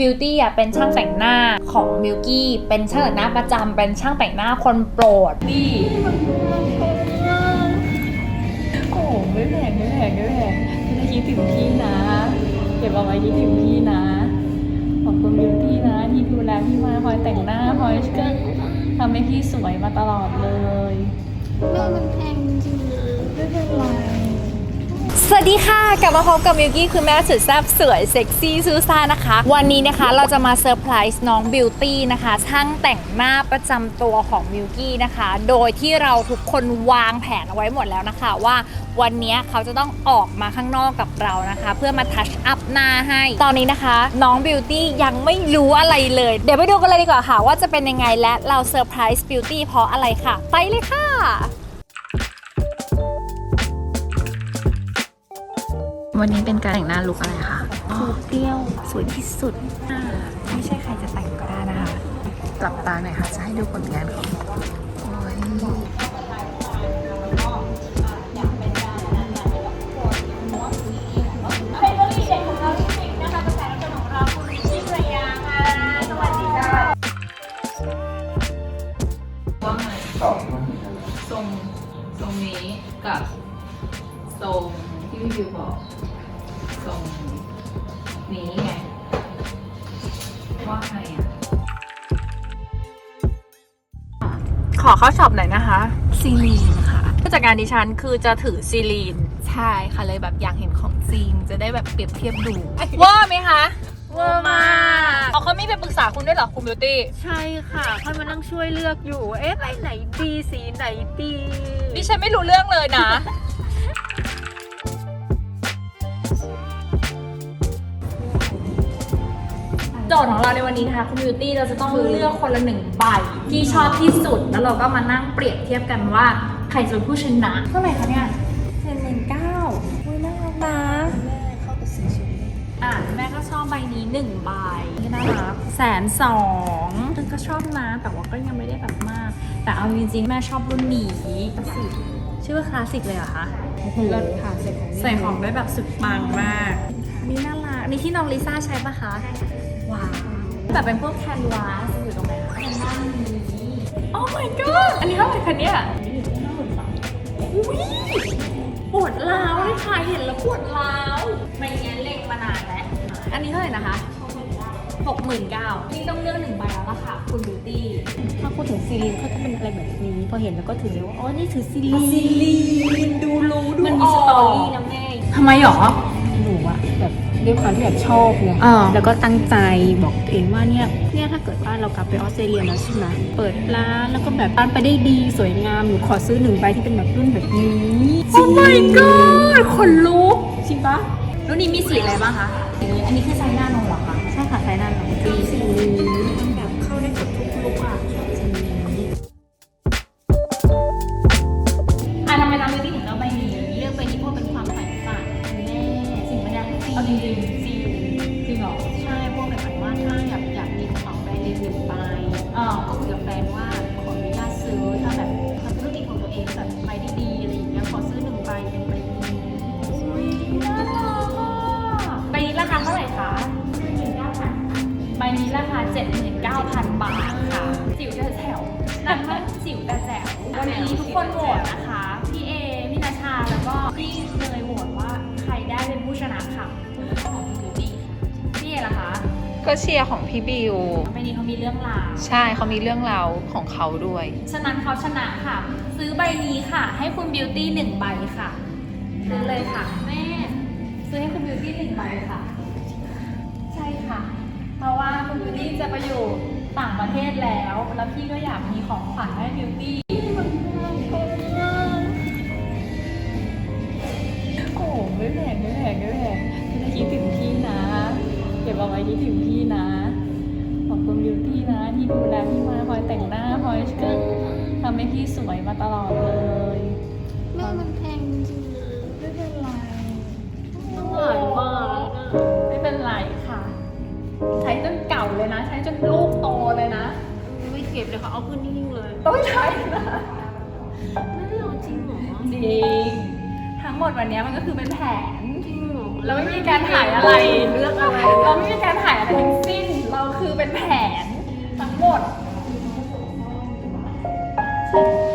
บิวตี้อะเป็นช่างแต่งหน้าของมิลกี้ เป็นช่างแต่งหน้าประจำเป็นช่างแต่งหน้าคนโปรด นี่โอ้ไม่แพงไม่แพงไม่แพงพี่คิดถึงพี่นะเก็บเอาไว้คิดถึงพี่นะ ขอบคุณบิวตี้นะ ที่ดูแลพี่มาคอยแต่งหน้าคอยก็ทำให้พี่สวยมาตลอดเลย แม่มันแพงจริงๆนะไม่เป็นไร สวัสดีค่ะกลับมาพบกับมิวกี้คือแม่สุดแซ่บสวยเซ็กซี่ซูซ่านะคะ วันนี้นะคะเราจะมาเซอร์ไพรส์น้องบิวตี้นะคะช่างแต่งหน้าประจำตัวของมิวกี้นะคะ โดยที่เราทุกคนวางแผนเอาไว้หมดแล้วนะคะ ว่าวันนี้เขาจะต้องออกมาข้างนอกกับเรานะคะ เพื่อมาทัชอัพหน้าให้ ตอนนี้นะคะ น้องบิวตี้ยังไม่รู้อะไรเลย เดี๋ยวไปดูกันเลยดีกว่าค่ะ ว่าจะเป็นยังไงและเราเซอร์ไพรส์บิวตี้เพราะอะไรค่ะ ไปเลยค่ะ วันนี้เป็นการแต่งหน้าลุกอะไรคะเปรี้ยวสวยที่สุดอ่าไม่ใช่ใครจะแต่งก็ได้นะคะ กลับตาหน่อยค่ะ จะให้ดูผลงานของารดิฉันคือจะถือซีลีน ใช่ค่ะเลยแบบอยากเห็นของจริง จะได้แบบเปรียบเทียบดูเว่าไหมคะเว่ามาเอาเขาไม่ไปปรึกษาคุณด้วยเหรอคุณบิวตี้ ใช่ค่ะค่อยมานั่งช่วยเลือกอยู่ เอ๊ะไรไหนดีสีไหนดีดิฉันไม่รู้เรื่องเลยนะ โจทย์ของเราในวันนี้นะคะคุณบิวตี้เราจะต้องเลือกคนละหนึ่งใบที่ชอบที่สุด แล้วเราก็มานั่งเปรียบเทียบกันว่า ใครจะเป็นผู้ชนะเท่าไหร่คะเนี่ยเจ็ดหมื่นเก้าอุ้ยน่ารักนะอะแม่ก็ชอบใบนี้หนึ่งใบน่ารักแสนสองฉันก็ชอบนะ แต่ว่าก็ยังไม่ได้แบบมาก แต่เอาจริงๆแม่ชอบรุ่นนี้ชื่อว่าคลาสสิกเลยเหรอคะโอ้โหเลิศค่ะเสร็จของใส่ของได้แบบสุดปังมากอันนี่น่ารักอันนี่ที่น้องลิซ่าใช้ปะคะว้าวแต่เป็นพวกแคนวาสอยู่ตรงไหนคะแคนวาสนี้โอ้ my god อันนี้เท่าไหร่คะเนี่ย อุ้ยปวดร้าวเลยค่ะเห็นแล้วปวดร้าวไม่งั้นเล็งมานานแล้ว อันนี้เท่าไหร่นะคะหกหมื่นเก้านี่ต้องเลือกหนึ่งใบแล้วล่ะค่ะ คุณบิวตี้ ถ้าพูดถึงซีรีนเขาจะเป็นอะไรแบบนี้ พอเห็นแล้วก็ถือเลยว่า อ๋อ นี่ถือซีรีนซีรีนดูรู้ดูมันมีสตอรี่นะแม่ทำไมหรอหนูอะแบบ ด้วยความที่แบบชอบไงอ่า แล้วก็ตั้งใจบอกตัวเองว่าเนี่ยเนี่ยถ้าเกิดว่าเรากลับไปออสเตรเลียแล้วใช่ไหมเปิดร้านแล้วก็แบบร้านไปได้ดีสวยงามหนูขอซื้อหนึ่งใบที่เป็นแบบรุ่นแบบนี้โอ้ my god ขนลุกจริงปะแล้วนี่มีสีอะไรบ้างคะ อันนี้คือไซน่านมเหรอคะ ใช่ค่ะไซนั่นของดีสี เนี่ยเอาจริงๆจริงจริงเหรอ ใช่พวกแบบว่าถ้าอยากอยากมีกระเป๋าแบรนด์เนมหนึ่งใบอ่า ก็คุยกับแฟนว่าขออนุญาตซื้อถ้าแบบทำธุรกิจของตัวเองแบบไปได้ดีอะไรอย่างเงี้ยขอซื้อหนึ่งใบเป็นใบนี้อุ้ยน่ารักอะใบนี้ราคาเท่าไหร่คะหนึ่งเก้าพันใบนี้ราคา 79,000 บาทค่ะ จิ๋วแต่แจ๋วนะคะจิ๋วแต่แจ๋ววันนี้ทุกคนโหวตนะคะ พี่เอ พี่นาชา แล้วก็พี่เนยโหวตว่า ผู้ชนะค่ะของบิวตี้พี่เอล่ะคะก็เชียร์ของพี่บิวใบนี้เขามีเรื่องราวใช่เขามีเรื่องราวของเขาด้วย ฉะนั้นเขาชนะค่ะ ซื้อใบนี้ค่ะ ให้คุณบิวตี้หนึ่งใบค่ะซื้อเลยค่ะ แม่ ซื้อให้คุณบิวตี้หนึ่งใบค่ะ ใช่ค่ะ เพราะว่าคุณบิวตี้จะไปอยู่ต่างประเทศแล้ว แล้วพี่ก็อยากมีของขวัญให้บิวตี้ เก็บเอาไว้คิดถึงพี่นะ ขอบคุณบิวตี้นะ ที่ดูแลพี่มาคอยแต่งหน้าคอยก็ทำให้พี่สวยมาตลอดเลยแม่มันแพงจริงนะไม่เป็นไรต้องหลายบาทอะไม่เป็นไรค่ะ ใช้จนเก่าเลยนะ ใช้จนลูกโตเลยนะ ไม่เก็บเลยค่ะเอาขึ้นนิ่งๆเลย ต้องใช้นะไม่เอาจริงเหรอจริง ทั้งหมดวันนี้มันก็คือเป็นแผนเราไม่มีการถ่ายอะไรเลือกอะไรเราไม่มีการถ่ายอะไรทั้งสิ้น เราคือเป็นแผนทั้งหมด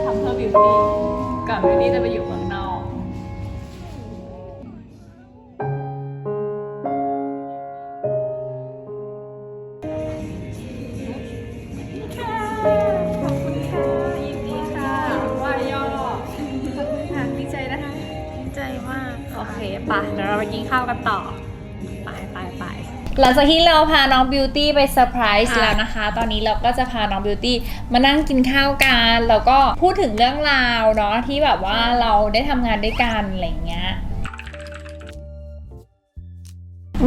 ทำเพื่อบิวตี้ก่อนบิวตี้จะไปอยู่ ข้าวกันต่อ ไปไปไปหลังจากที่เราพาน้องบิวตี้ไปเซอร์ไพรส์ค่ะ แล้วนะคะ ตอนนี้เราก็จะพาน้องบิวตี้มานั่งกินข้าวกัน แล้วก็พูดถึงเรื่องราวเนาะที่แบบว่าเราได้ทำงานด้วยกันอะไรอย่างเงี้ย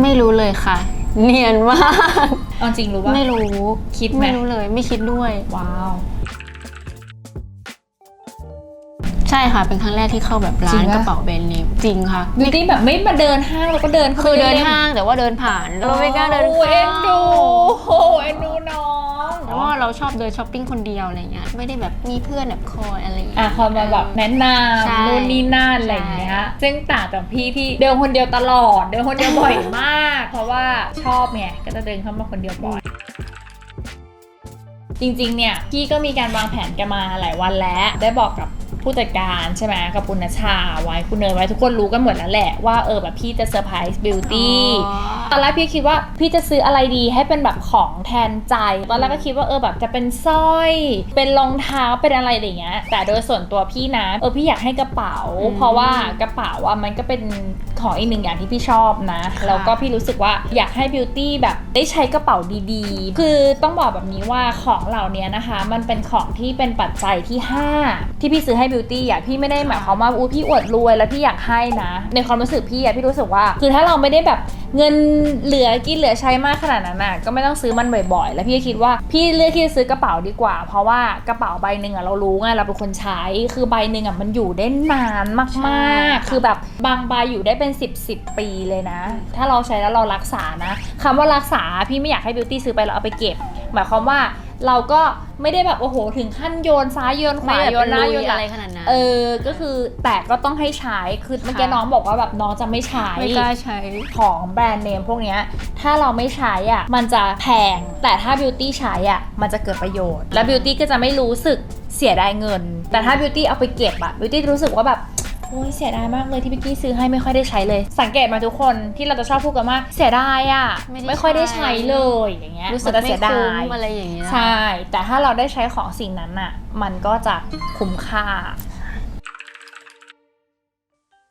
ไม่รู้เลยค่ะ เนียนมาก เอาจริงรู้ป่ะไม่รู้ คิดไหม ไม่รู้เลย ไม่คิดด้วย ว้าว ใช่ค่ะ เป็นครั้งแรกที่เข้าแบบร้าจรินงปะกระเป๋าแบรนด์เนมจริงค่ะบิวตี้แบบไม่มาเดินห้างแล้วก็เดินข้าไปคือเดินล่ๆห้างแต่ว่าเดินผ่านเราไม่กล้าเดินโอ้เข้าเอ็นดูโอ้เอ็นดูน้องเพราะว่าเราชอบเดินช้อปปิ้งคนเดียวอะไรเงี้ยไม่ได้แบบมีเพื่อนแบบคอยอะไรอย่างเงี้ยอะคอยมาแบบแนะนใช่ำนู่นนี่นั่นอะไรอย่างเงี้ยซึ่งต่างจากพี่ที่เดินคนเดียวตลอด เดินคนเดียวบ่อยมาก เพราะว่าชอบไงก็จะเดินเข้ามาคนเดียวบ่อยจริงๆ เนี่ยพี่ก็มีการวางแผนกันมาหลายวันแล้ว ได้บอกกับ ผู้จัดการใช่ไหมกับปุณชาไว้คุณเนยไว้ทุกคนรู้กันหมดแล้วแหละว่าเออแบบพี่จะเซอร์ไพรส์บิวตี้อ๋อตอนแรกพี่คิดว่าพี่จะซื้ออะไรดีให้เป็นแบบของแทนใจ ตอนแรกก็คิดว่าเออแบบจะเป็นสร้อย เป็นรองเท้าเป็นอะไรอย่างเงี้ยแต่โดยส่วนตัวพี่นะเออพี่อยากให้กระเป๋าอืมเพราะว่ากระเป๋าอะมันก็เป็น ของอีกหนึ่งอย่างที่พี่ชอบนะค่ะแล้วก็พี่รู้สึกว่าอยากให้บิวตี้แบบได้ใช้กระเป๋าดีๆ คือต้องบอกแบบนี้ว่าของเหล่านี้นะคะ มันเป็นของที่เป็นปัจจัยที่ห้าที่พี่ซื้อให้บิวตี้อะพี่ไม่ได้หมายความว่าอู้พี่อวดรวยแล้วพี่อยากให้นะ ในความรู้สึกพี่อะพี่รู้สึกว่า คือถ้าเราไม่ได้แบบเงินเหลือกินเหลือใช้มากขนาดนั้นน่ะก็ไม่ต้องซื้อมันบ่อยๆ แล้วพี่ก็คิดว่าพี่เลือกที่จะซื้อกระเป๋าดีกว่า เพราะว่ากระเป๋าใบหนึ่งอะเรารู้ไงเราเป็นคนใช้ คือใบหนึ่งอะมันอยู่ได้นานมากๆ คือแบบบางใบอยู่ได้เป็น10 10 ปีเลยนะ ถ้าเราใช้แล้วเรารักษานะคำว่ารักษาพี่ไม่อยากให้บิวตี้ซื้อไปแล้วเอาไปเก็บ หมายความว่าเราก็ไม่ได้แบบโอ้โหถึงขั้นโยนซ้ายโยนขไม่วาแบบโยนหน้าโยนหลัอะไรงขนาดนั้นเออก็คือแต่ก็ต้องให้ใช้คือเมื่อกี้ค่ะน้องบอกว่าแบบน้องจะไม่ใช้ไม่กล้าใช้ของแบรนด์เนมพวกเนี้ยถ้าเราไม่ใช้อะมันจะแพงแต่ถ้าบิวตี้ใช้อะมันจะเกิดประโยชน์ แล้วบิวตี้ก็จะไม่รู้สึกเสียดายเงิน แต่ถ้าบิวตี้เอาไปเก็บอะบิวตี้รู้สึกว่าแบบ โอ้ยเสียดายมากเลยที่บิวตี้ซื้อให้ไม่ค่อยได้ใช้เลย สังเกตมาทุกคนที่เราจะชอบพูดกันว่าเสียดายอะไม่ได้ไม่ค่อยได้ใช้ใช้เลยอย่างเงี้ยรู้สึกมันจะไม่เสียดาคุ้ยมอะไรอย่างเงี้ยใช่ แต่ถ้าเราได้ใช้ของสิ่งนั้นน่ะ มันก็จะคุ้มค่า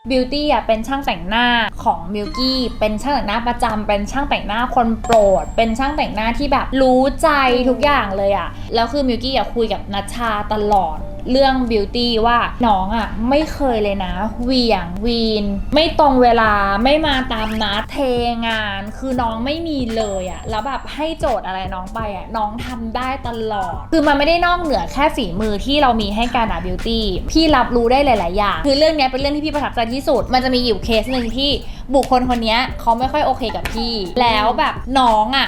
บิวตี้อะเป็นช่างแต่งหน้าของมิลกี้เป็นช่างแต่งหน้าประจำเป็นช่างแต่งหน้าคนโปรด เป็นช่างแต่งหน้าที่แบบรู้ใจทุกอย่างเลยอะแล้วคือมิลกี้อะคุยกับนัชชาตลอด เรื่องบิวตี้ว่าน้องอะไม่เคยเลยนะเหวี่ยงวีน ไม่ตรงเวลาไม่มาตามนัดเทงาน คือน้องไม่มีเลยอะแล้วแบบให้โจทย์อะไรน้องไปอะน้องทำได้ตลอด คือมันไม่ได้นอกเหนือแค่ฝีมือที่เรามีให้การอะบิวตี้พี่รับรู้ได้หลาย ๆ อย่าง คือเรื่องนี้เป็นเรื่องที่พี่ประทับใจที่สุด มันจะมีอยู่เคสหนึ่งที่บุคคลคนนี้เขาไม่ค่อยโอเคกับพี่ แล้วแบบน้องอะ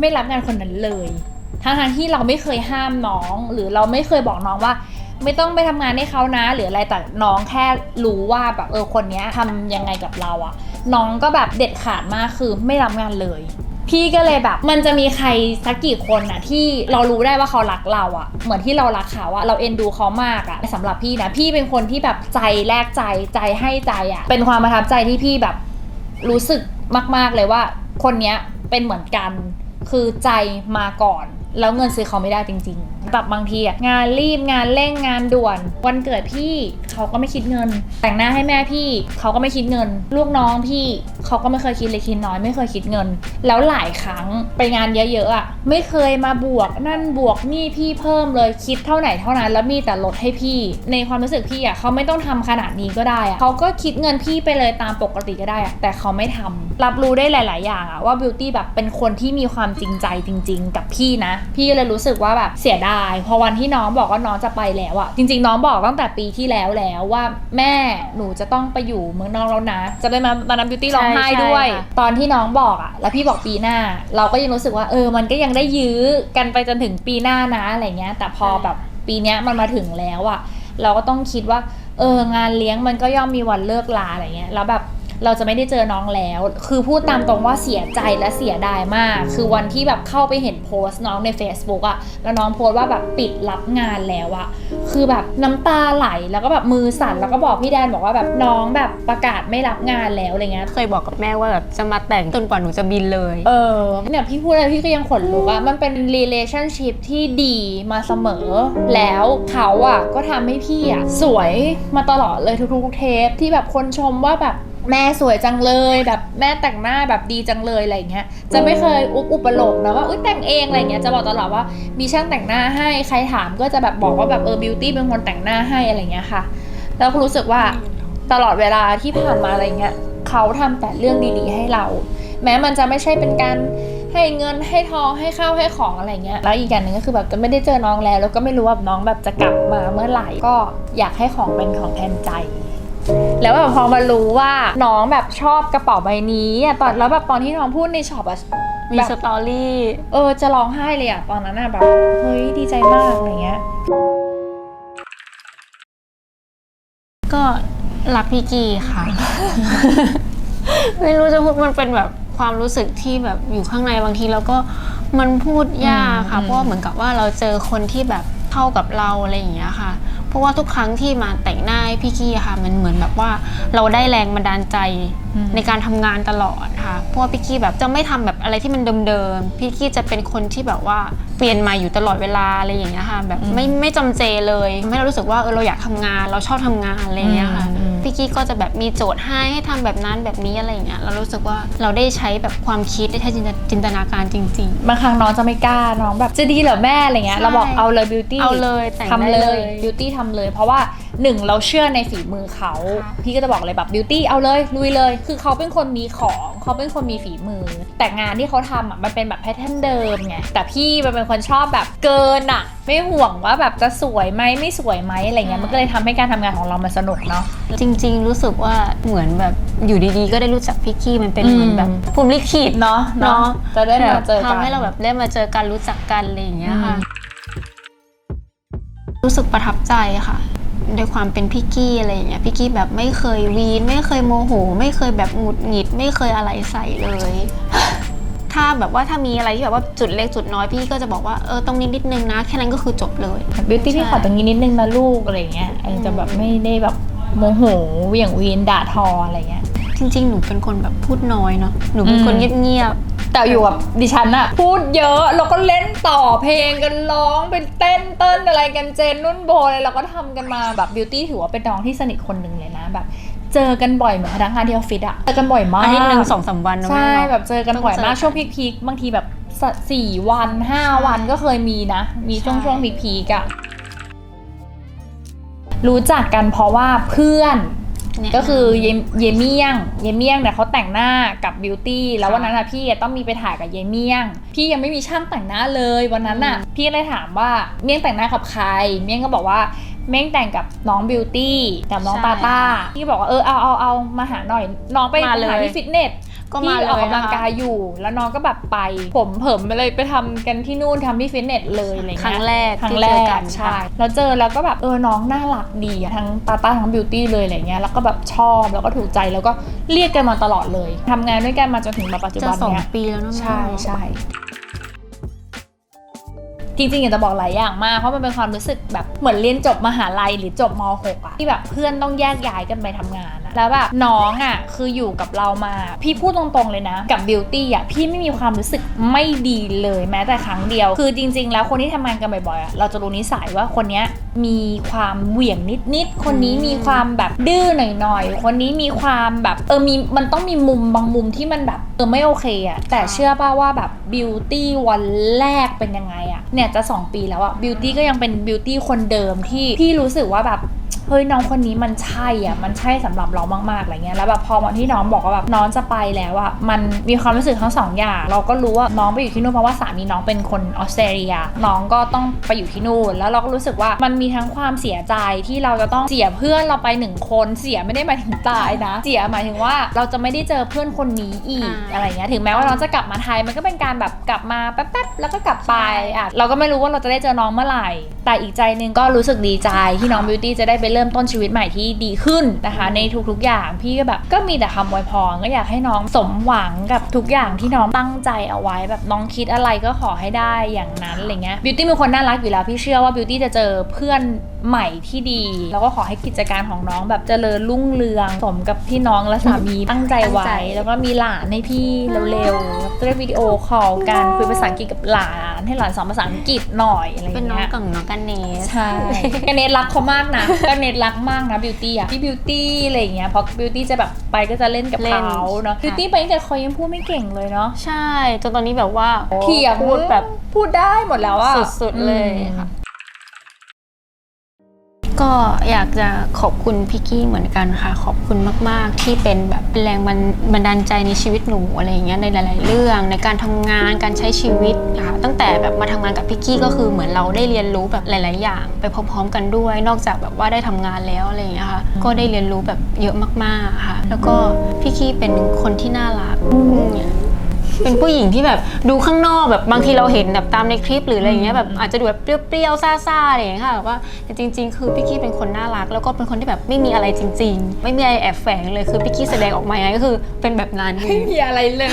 ไม่รับงานคนนั้นเลยทั้งๆที่เราไม่เคยห้ามน้อง หรือเราไม่เคยบอกน้องว่า ไม่ต้องไปทำงานให้เขานะหรืออะไรแต่น้องแค่รู้ว่าแบบเออคนนี้ยทำยังไงกับเราอะน้องก็แบบเด็ดขาดมากคือไม่รับงานเลย พี่ก็เลยแบบ มันจะมีใครสักกี่คนอะที่เรารู้ได้ว่าเขารักเราอะเหมือนที่เรารักเขาอะเราเอ็นดูเขามากอะสำหรับพี่นะพี่เป็นคนที่แบบใจแลกใจใจให้ใจอะเป็นความประทับใจที่พี่แบบรู้สึกมาก ๆเลยว่า คนนี้เป็นเหมือนกันคือใจมาก่อน แล้วเงินซื้อเขาไม่ได้จริงๆแบบบางทีอะงานรีบงานเร่งงานด่วน วันเกิดพี่เขาก็ไม่คิดเงิน แต่งหน้าให้แม่พี่เขาก็ไม่คิดเงิน ลูกน้องพี่เขาก็ไม่เคยคิดเลยคิดน้อยไม่เคยคิดเงิน แล้วหลายครั้งไปงานเยอะๆอะไม่เคยมาบวกนั่นบวกนี่พี่เพิ่มเลยคิดเท่าไหนเท่านั้น แล้วมีแต่ลดให้พี่ ในความรู้สึกพี่อะเขาไม่ต้องทำขนาดนี้ก็ได้อะเขาก็คิดเงินพี่ไปเลยตามปกติก็ได้อะแต่เขาไม่ทำรับรู้ได้หลาย ๆ อย่างอะว่าบิวตี้แบบเป็นคนที่มีความจริงใจจริง ๆ กับพี่นะพี่ก็เลยรู้สึกว่าแบบเสียดาย พอวันที่น้องบอกว่าน้องจะไปแล้วอะจริง ๆ น้องบอกตั้งแต่ปีที่แล้วแล้วว่าแม่หนูจะต้องไปอยู่เมืองนอกแล้วนะ จะไปมาตอนนั้นบิวตี้ร้องไห้ใช่ด้วยค่ะตอนที่น้องบอกอะแล้วพี่บอกปีหน้า เราก็ยังรู้สึกว่าเออมันก็ยังได้ยื้อกันไปจนถึงปีหน้านะอะไรเงี้ย แต่พอแบบปีเนี้ยมันมาถึงแล้วอะเราก็ต้องคิดว่าเอองานเลี้ยงมันก็ย่อมมีวันเลิกลาอะไรเงี้ยแล้วแบบ เราจะไม่ได้เจอน้องแล้ว คือพูดตามตรงว่าเสียใจและเสียดายมาก คือวันที่แบบเข้าไปเห็นโพสต์น้องใน Facebook อะแล้วน้องโพสต์ว่าแบบปิดรับงานแล้วอะคือแบบน้ำตาไหลแล้วก็แบบมือสั่นแล้วก็บอกพี่แดนบอกว่าแบบน้องแบบประกาศไม่รับงานแล้วอะไรเงี้ยเคยบอกกับแม่ว่าแบบจะมาแต่งจนกว่าหนูจะบินเลย เออเนี่ยพี่พูดอะไรพี่ก็ยังขนลุกอะมันเป็น relationship ที่ดีมาเสมอ แล้วเขาอะก็ทำให้พี่อะสวยมาตลอดเลยทุกๆเทปที่แบบคนชมว่าแบบ แม่สวยจังเลยแบบแม่แต่งหน้าแบบดีจังเลยอะไรเงี้ยจะไม่เคยอุบอุปโลกนะว่าอุ้ยแต่งเองอะไรเงี้ยจะบอกตลอดว่ามีช่างแต่งหน้าให้ใครถามก็จะแบบบอกว่าแบบเออบิวตี้เป็นคนแต่งหน้าให้อะไรเงี้ยค่ะ แล้วก็รู้สึกว่าตลอดเวลาที่ผ่านมาอะไรเงี้ยเขาทำแต่เรื่องดีๆ ให้เรา แม้มันจะไม่ใช่เป็นการให้เงินให้ทองให้ข้าวให้ของอะไรเงี้ยแล้วอีกอย่างหนึ่งก็คือแบบจะไม่ได้เจอน้องแล้ว แล้วก็ไม่รู้ว่าน้องแบบจะกลับมาเมื่อไหร่ก็อยากให้ของเป็นของแทนใจ แล้วแบบพอมารู้ว่าน้องแบบชอบกระเป๋าใบนี้อะตอนแล้วแบบตอนที่น้องพูดในช็อปอะมีแบบสตอรี่เออจะร้องไห้เลยอะตอนนั้นอะแบบเฮ้ยดีใจมากอะไรเงี้ย ก็รักพี่กีค่ะ ไม่รู้จะพูดมันเป็นแบบความรู้สึกที่แบบอยู่ข้างในบางทีแล้วก็มันพูดยากค่ะอืมเพราะว่าเหมือนกับว่าเราเจอคนที่แบบเข้ากับเราอะไรอย่างเงี้ยค่ะ เพราะว่าทุกครั้งที่มาแต่งหน้าให้พี่กี้ค่ะ มันเหมือนแบบว่าเราได้แรงบันดาลใจในการทำงานตลอดค่ะ เพราะว่าพี่กี้แบบจะไม่ทำแบบอะไรที่มันเดิมๆ พี่กี้จะเป็นคนที่แบบว่าเปลี่ยนมาอยู่ตลอดเวลาอะไรอย่างเงี้ยค่ะ แบบไม่ไม่จำเจเลยไม่เรารู้สึกว่าเออเราอยากทำงาน เราชอบทำงานอะไรอย่างเงี้ยค่ะอืมพี่กี้ก็จะแบบมีโจทย์ให้ให้ทำแบบนั้นแบบนี้อะไรอย่างเงี้ย เรารู้สึกว่าเราได้ใช้แบบความคิดได้ใช้จินตจินตนาการจริงบางครั้งน้องจะไม่กล้าน้องแบบจะดีเหรอแม่อะไรเงี้ยใช่เราบอกเอาเลยบิวตี้เอาเลยแต่งทำได้เลเลยยบิวตี้ทำเลย เพราะว่าหนึ่งเราเชื่อในฝีมือเขาค่ะพี่ก็จะบอกเลยแบบบิวตี้เอาเลยลุยเลย คือเขาเป็นคนมีของเขาเป็นคนมีฝีมือ แต่งานที่เขาทำอะมันเป็นแบบแพทเทิร์นเดิมไงแต่พี่มันเป็นคนชอบแบบเกินอะ ไม่ห่วงว่าแบบจะสวยไหมไม่สวยไหมอะไรเงี้ยมันก็เลยทำให้การทำงานของเรามันสนุกเนาะๆจริง ๆ รู้สึกว่าเหมือนแบบอยู่ดีๆ ก็ได้รู้จักพี่กี้มันเป็นอืมเหมือนแบบภูมิลิขิตเนาะเนาะจะได้มาเจอกันทำให้เราแบบได้มาเจอกันรู้จักกันอะไรอย่างเงี้ยค่ะรู้สึกประทับใจค่ะ ด้วยความเป็นพี่กี้อะไรอย่างเงี้ยพี่กี้แบบไม่เคยวีน ไม่เคยโมโห ไม่เคยแบบหงุดหงิด ไม่เคยอะไรใส่เลย ถ้าแบบว่าถ้ามีอะไรที่แบบว่าจุดเล็กจุดน้อยพี่ก็จะบอกว่าเออตรงนี้นิดนึงนะ แค่นั้นก็คือจบเลยบิวตี้พี่ใช่ขอตรงนี้นิดนึงนะลูกอะไรเงี้ยเออจะแบบไม่ได้แบบโมโหเหวี่ยงวีนด่าทออะไรเงี้ยจริงๆ หนูเป็นคนแบบพูดน้อยเนาะ หนูเป็นคนอืมเงียบ แต่อยู่กับดิฉันอะพูดเยอะแล้วก็เล่นต่อเพลงกันร้องเป็นเต้นเต้นอะไรกันเจนนุ่นโบอะไรเราก็ทำกันมาแบบบิวตี้ถือว่าเป็นน้องที่สนิทคนหนึ่งเลยนะแบบเจอกันบ่อยเหมือนพนักงานที่ออฟฟิศอะเจอกันบ่อยๆมากอาทิตย์หนึ่งสองสามวันนะใช่แม่เนาะแบบเจอกันบ่อยมากต้องเจอกันช่วงพีคๆบางทีแบบสสี่วันห้าวันก็เคยมีนะ มีช่วงใช่ช่วงพีคๆอะรู้จักกันเพราะว่าเพื่อน เนี่ยก็คือเยเยเมี่ยง เยเมี่ยงเนี่ยเขาแต่งหน้ากับบิวตี้แล้ววันนั้นอะพี่อะต้องมีไปถ่ายกับเยเมี่ยง พี่ยังไม่มีช่างแต่งหน้าเลยวันนั้นอะพี่ก็เลยถามว่าเมี่ยงแต่งหน้ากับใคร เมี่ยงก็บอกว่าเมี่ยงแต่งกับน้องบิวตี้กับน้องใช่ตาต้าพี่บอกว่าเออเอาเอาเอามาหาหน่อยน้องไปมาเลยหาที่ฟิตเนส ก็มาพี่เลยออกกำลังนะคะกายอยู่ แล้วน้องก็แบบไป ผมเผิมไปเลยไปทำกันที่นู่นทำที่ฟิตเนสเลยอะไรเงี้ยครั้งแรกครั้งที่แรเจอกกันใช่ค่ะแล้วเจอแล้วก็แบบเออน้องน่ารักดีอะทั้งตาต้าทั้งบิวตี้เลยอะไรเงี้ยแล้วก็แบบชอบแล้วก็ถูกใจแล้วก็เรียกกันมาตลอดเลยทำงานด้วยกันมาจนถึงแบบปัจจุจะบันสองเนี้ยปีแล้วเนอะแม่ใช่ใช่จริงๆอยากจะบอกหลายอย่างมากเพราะมันเป็นความรู้สึกแบบเหมือนเรียนจบมหาลัยหรือจบม .6 อะที่แบบเพื่อนต้องแยกย้ายกันไปทำงานอะ แล้วแบบน้องอะคืออยู่กับเรามา พี่พูดตรงๆเลยนะ กับบิวตี้อะพี่ไม่มีความรู้สึกไม่ดีเลยแม้แต่ครั้งเดียว คือจริง ๆ แล้วคนที่ทำงานกันบ่อยๆอะเราจะรู้นิสัยว่าคนเนี้ยมีความเหวี่ยงนิดๆคนนี้มีความแบบดื้อหน่อยๆคนนี้มีความแบบเออมีมันต้องมีมุมบางมุมที่มันแบบเออไม่โอเคอะแต่เชื่อป่าว่าแบบบิวตี้วันแรกเป็นยังไงอะเนี่ยจะ 2 ปีแล้วอะบิวตี้ก็ยังเป็นบิวตี้คนเดิมที่พี่รู้สึกว่าแบบ เฮ้ยน้องคนนี้มันใช่อะมันใช่สำหรับเรามากๆอะไรเงี้ยแล้วแบบพอวันที่น้องบอกว่าแบบน้องจะไปแล้วอะมันมีความรู้สึกทั้งสองอย่างเราก็รู้ว่าน้องไปอยู่ที่นู่นเพราะว่าสามีน้องเป็นคนออสเตรเลียน้องก็ต้องไปอยู่ที่นู่น แล้วเราก็รู้สึกว่ามันมีทั้งความเสียใจที่เราจะต้องเสียเพื่อนเราไปหนึ่งคนเสียไม่ได้หมายถึงตายนะ เสียหมายถึงว่าเราจะไม่ได้เจอเพื่อนคนนี้อีกอ่าอะไรเงี้ยถึงแม้ว่าน้องจะกลับมาไทยมันก็เป็นการแบบกลับมาแป๊บๆแล้วก็กลับไปอะเราก็ไม่รู้ว่าเราจะได้เจอน้องเมื่อไหร่ แต่อีกใจหนึงก็รู้สึกดีใจที่น้องบิวตี้จะได้ไปเริ่มริ่มต้นชีวิตใหม่ที่ดีขึ้นนะคะ ในทุกๆอย่างพี่ก็แบบก็มีแต่คำอวยพรก็อยากให้น้องสมหวังกับทุกอย่างที่น้องตั้งใจเอาไว้ แบบน้องคิดอะไรก็ขอให้ได้อย่างนั้นอะไรเงี้ยบิวตี้เป็นคนน่ารักอยู่แล้วพี่เชื่อว่าบิวตี้จะเจอเพื่อนใหม่ที่ดี แล้วก็ขอให้กิจการของน้องแบบเจริญรุ่งเรืองสมกับที่น้องและสามีตั้งใจไว้ แล้วก็มีหลานให้พี่เร็วๆจะได้วิดีโอคอลกันคุยภาษาอังกฤษกับหลาน ให้หลานสอนภาษาอังกฤษหน่อยอะไรอย่างเป็นน้องเงี้ยกับน้องกันเนสใช่ก็เนทรักเขามากนะก็เนทรักมากนะบิวตี้อะพี่บิวตี้อะไรอย่างเงี้ยเพราะบิวตี้จะแบบไปก็จะเล่นกับเล่น เขาเนาะค่ะบิวตี้ไปตั้งแต่เขายังพูดไม่เก่งเลยเนาะใช่จนตอนนี้แบบว่าเถียงพูดแบบ พูดได้หมดแล้วอะสุดๆเลยอืมค่ะ ก็อยากจะขอบคุณพี่กี้เหมือนกันค่ะ ขอบคุณมาก ๆ ที่เป็นแบบเป็นแรงบันบันดาลใจในชีวิตหนูอะไรอย่างเงี้ยในหลาย ๆ เรื่อง ในการทำงานการใช้ชีวิตค่ะตั้งแต่แบบมาทำงานกับพี่กี้ก็คือเหมือนเราได้เรียนรู้แบบหลาย ๆ อย่าง ไปพร้อม ๆ กันด้วย นอกจากแบบว่าได้ทำงานแล้วอะไรอย่างเงี้ยค่ะก็ได้เรียนรู้แบบเยอะมาก ๆ ค่ะ แล้วก็พี่กี้เป็นคนที่น่ารัก เนี่ยเป็นผู้หญิงที่แบบดูข้างนอกแบบบางทีเราเห็นแบบตามในคลิปหรืออะไรอย่างเงี้ยแบบอาจจะดูแบบเปรี้ยวๆซ่าๆอะไรอย่างเงี้ยค่ะแบบว่าแต่จริง ๆ คือพี่กี้เป็นคนน่ารัก แล้วก็เป็นคนที่แบบไม่มีอะไรจริง ๆ ไม่มีอะไรแอบแฝงเลยคือพี่กี้แสดงออกมายังไงก็คือเป็นแบบนั้น ไม่มีอะไรเลย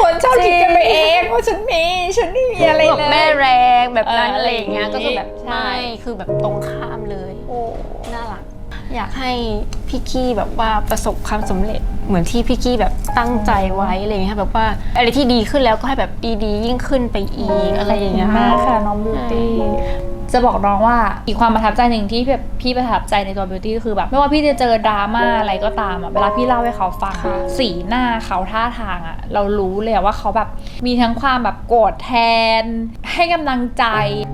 คนชอบคิดกันไปเองว่าฉันมีฉันไม่มีอะไรแบบเลยแม่แรงแบบนั้นเอออะไรอย่างเงี้ยอะไรก็อย่างงี้คือแบบใช่ไม่คือแบบตรงข้ามเลย โอ้น่ารัก อยากให้พี่กี้แบบว่าประสบความสำเร็จเหมือนที่พี่กี้แบบตั้งใจไว้อะไรอย่างเงี้ยค่ะแบบว่าอะไรที่ดีขึ้นแล้วก็ให้แบบดีๆ ยิ่งขึ้นไปอีกอะไรอย่างเงี้ยมากค่ะน้องบิวตี้จะบอกน้องว่าอีกความประทับใจหนึ่งที่แบบพี่ประทับใจในตัวบิวตี้ก็คือแบบไม่ว่าพี่จะเจอดราม่าอะไรก็ตามอะเวลาพี่เล่าให้เขาฟังอะสีหน้าเขาท่าทางอะเรารู้เลยอะว่าเขาแบบมีทั้งความแบบโกรธแทน ให้กำลังใจ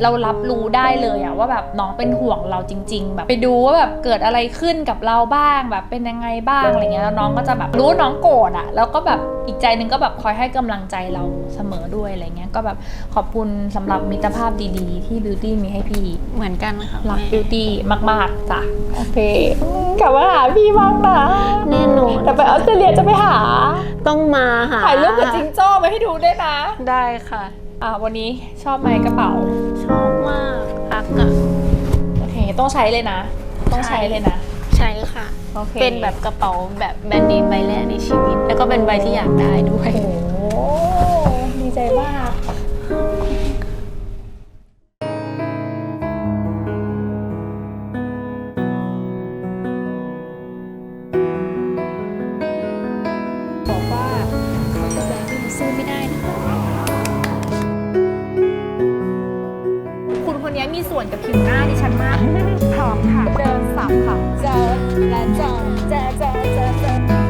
เรารับรู้ได้เลยอะว่าแบบน้องเป็นห่วงเราจริง ๆ แบบไปดูว่าแบบเกิดอะไรขึ้นกับเราบ้างแบบเป็นยังไงบ้างอะไรเงี้ยแล้วน้องก็จะแบบรู้ว่าน้องโกรธอะแล้วก็แบบอีกใจหนึงก็แบบคอยให้กำลังใจเราเสมอด้วยอะไรเงี้ยก็แบบขอบคุณสำหรับมิตรภาพดีๆ ที่บิวตี้มีให้พี่เหมือนกันค่ะรักแม่บิวตี้มากๆจ้ะโอเคกลับมาหาพี่บ้างนะแน่นอนแต่ไปออสเตรเลียจะไปหา ต้องมาหาถ่ายรูปกับจิงโจ้มาให้ดูด้วยนะ ได้ค่ะ อ่าวันนี้ชอบไหมกระเป๋า ชอบมากรักอะโอเค ต้องใช้เลยนะ ต้องใช้เลยนะ ใช่ค่ะ โอเค เป็นแบบกระเป๋าแบบแบรนด์เนมใบแรกในชีวิต แล้วก็เป็นใบที่อยากได้ด้วย โอ้โหดีใจมากบ พร้อมค่ะเดิน